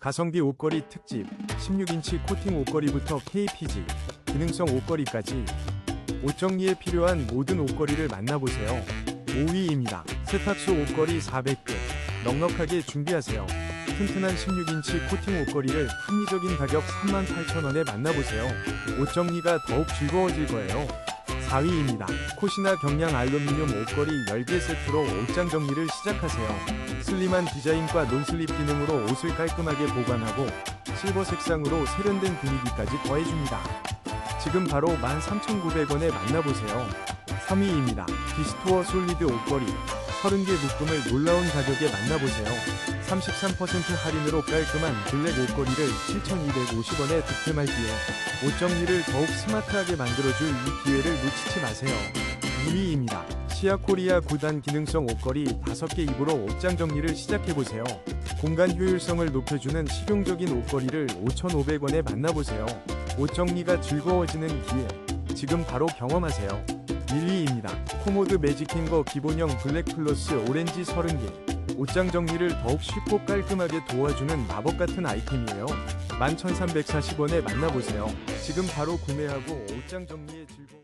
가성비 옷걸이 특집 16인치 코팅 옷걸이부터 KPG 기능성 옷걸이까지 옷 정리에 필요한 모든 옷걸이를 만나보세요. 5위입니다. 세탁소 옷걸이 400개 넉넉하게 준비하세요. 튼튼한 16인치 코팅 옷걸이를 합리적인 가격 38,000원에 만나보세요. 옷 정리가 더욱 즐거워질 거예요. 4위입니다. 코시나 경량 알루미늄 옷걸이 10개 세트로 옷장 정리를 시작하세요. 슬림한 디자인과 논슬립 기능으로 옷을 깔끔하게 보관하고 실버 색상으로 세련된 분위기까지 더해줍니다. 지금 바로 13,900원에 만나보세요. 3위입니다. 디스토어 솔리드 옷걸이 30개 묶음을 놀라운 가격에 만나보세요. 33% 할인으로 깔끔한 블랙 옷걸이를 7,250원에 득템할기에 옷 정리를 더욱 스마트하게 만들어줄 이 기회를 놓치지 마세요. 2위입니다. 시아코리아 9단 기능성 옷걸이 5개 입으로 옷장 정리를 시작해보세요. 공간 효율성을 높여주는 실용적인 옷걸이를 5,500원에 만나보세요. 옷 정리가 즐거워지는 기회. 지금 바로 경험하세요. 1위입니다. 코모드 매직행거 기본형 블랙 플러스 오렌지 30개. 옷장 정리를 더욱 쉽고 깔끔하게 도와주는 마법 같은 아이템이에요. 11,340원에 만나보세요. 지금 바로 구매하고 옷장 정리에 즐거워.